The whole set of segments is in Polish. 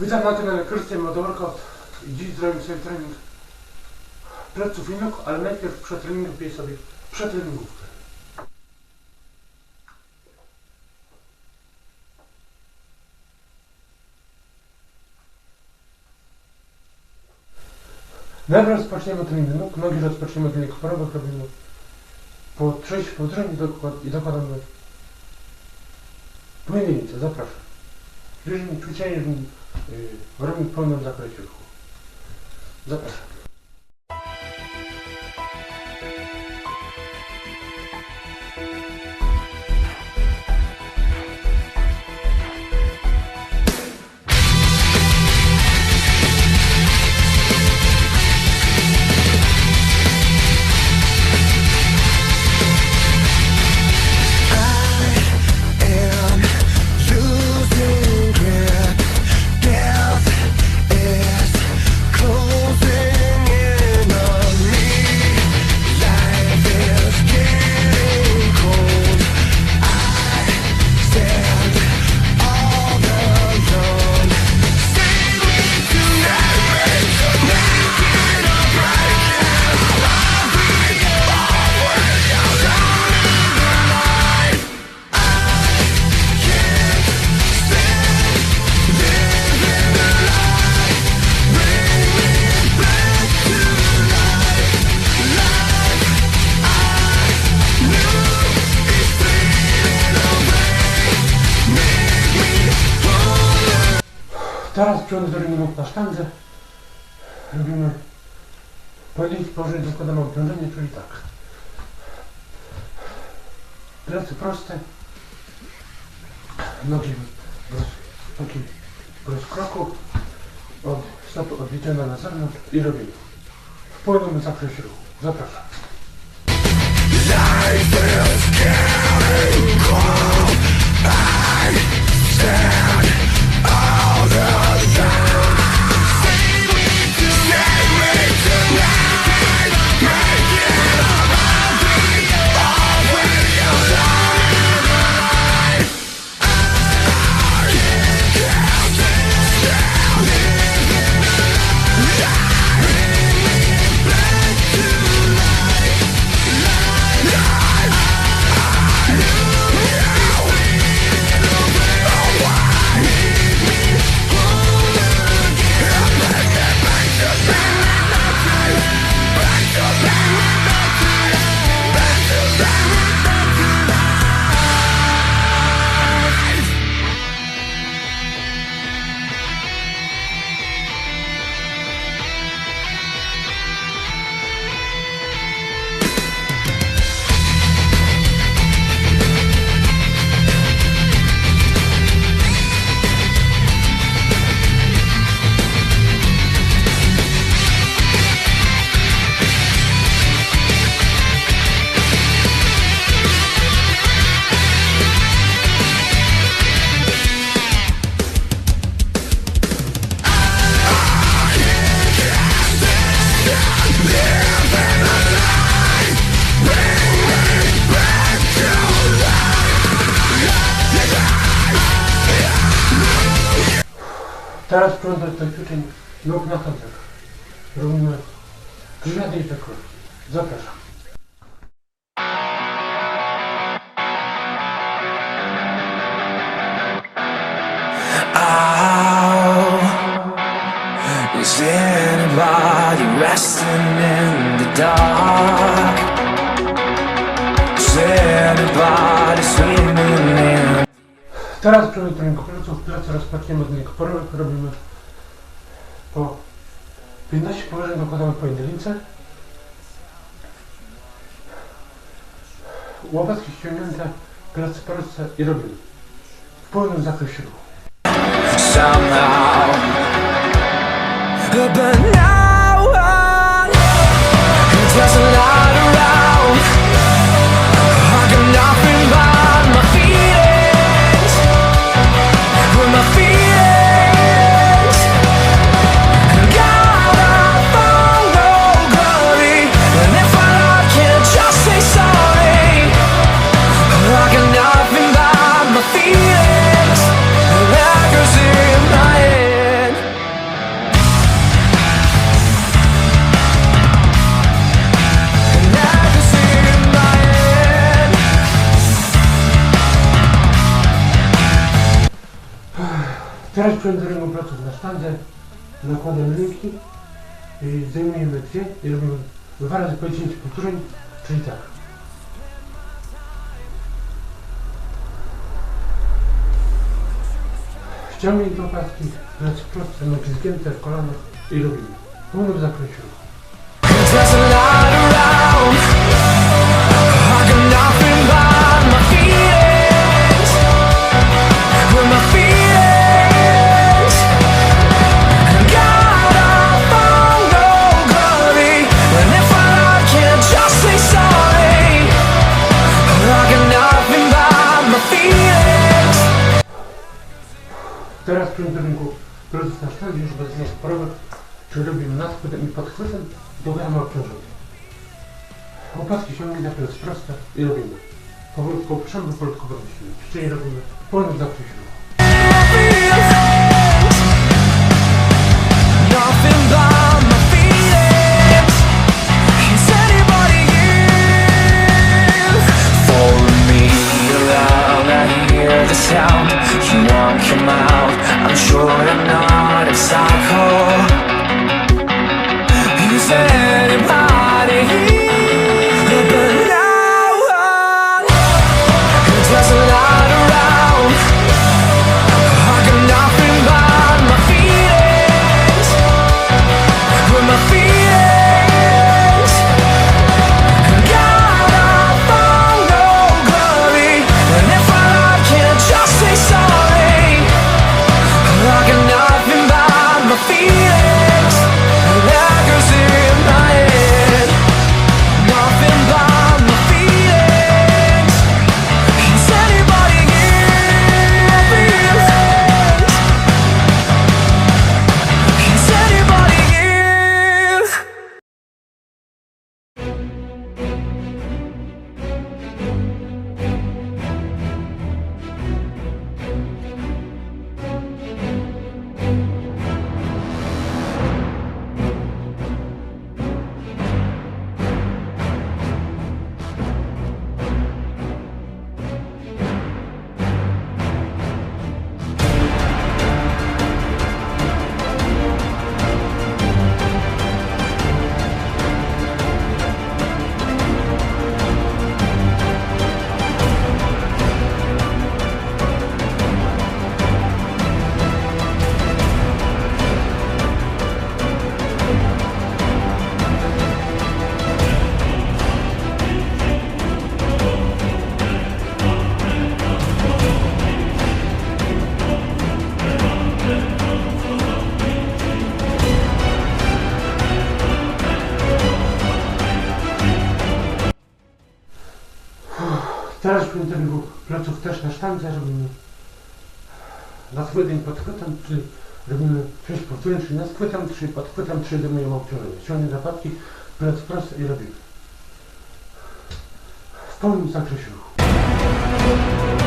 Witam na kanale Krystian Motorworkout i dziś zrobimy sobie trening pleców i nóg, ale najpierw przed treningiem piję sobie przetreningówkę. Najpierw rozpoczniemy od treningu nóg, nogi rozpoczniemy od treningu porowych, robimy po 6 powtórzeń i dokład- i dokładamy pojedyncze, zapraszam. Jeżeli ćwiczenie yy, robimy zakresie ruchu. Zapraszam. Przechodzę do treningów na sztandze. Robimy pojedyncze położenie, zakładamy obciążenie, czyli tak. Plecy proste. Nogi bez, taki bez kroku. Od stopy odwiedzione na zewnątrz i robimy. W pełnym zakresie ruchu. Zapraszam. Teraz przechodzę do ćwiczeń nóg na końcach. Robimy grzady i pekrówki. Zapraszam. Oh, is anybody resting in the dark? Is anybody swimming in? Teraz przechodzę do Plecy rozpoczniemy od treningu porowych. Robimy po 15 położeń dokładamy pojedyncze. Łopatki ściągnięte, plecy proste i robimy. W pełnym zakresie ruchu. somehow. Na sztandę, nakładam linki i zdejmujemy dwie i robimy dwa razy po 10 powtórzeń, czyli tak. Ściągnij do paski, plec proste, nogi zgięte w kolanach i robimy. W pełnym Teraz przy rynku pleców na sztandzie już bez nas prawy, czyli robimy nadchwytem i podchwytem do grama obciążenia. Łopatki ciągnie na plec proste i robimy. Powolutku oprzemy, powolutku podnosimy. Czyli robimy w pełnym Is Rynku pleców też na sztandze robimy nadchwytem i podchwytem, czyli robimy 6 powtórzeń, czyli nadchwytem, 3 podchwytem, 3 dymujemy obciążenie. Ściągnie zapadki, plec prosty i robimy. W pełnym zakresie ruchu.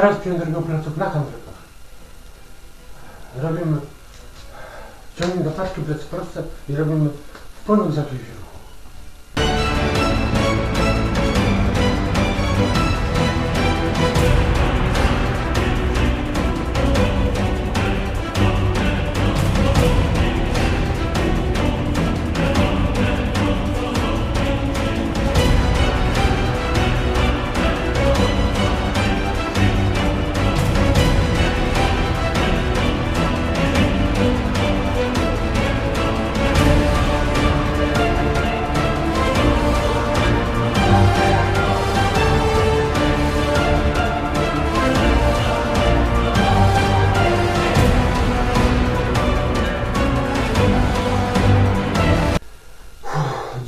Teraz przy rynku pleców na handrykach. Robimy ciągnie do paczki plec proste i robimy w pełnym zakresie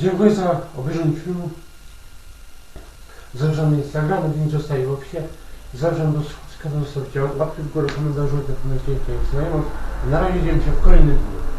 Dziękuję za obejrzenie filmu. Zapraszam na Instagrama, link zostaje w opisie. Zapraszam do subskrypcji, zostawcie łapki w górę, komentarze, telefonujcie znajomych. Na razie widzimy się w kolejnym dniu.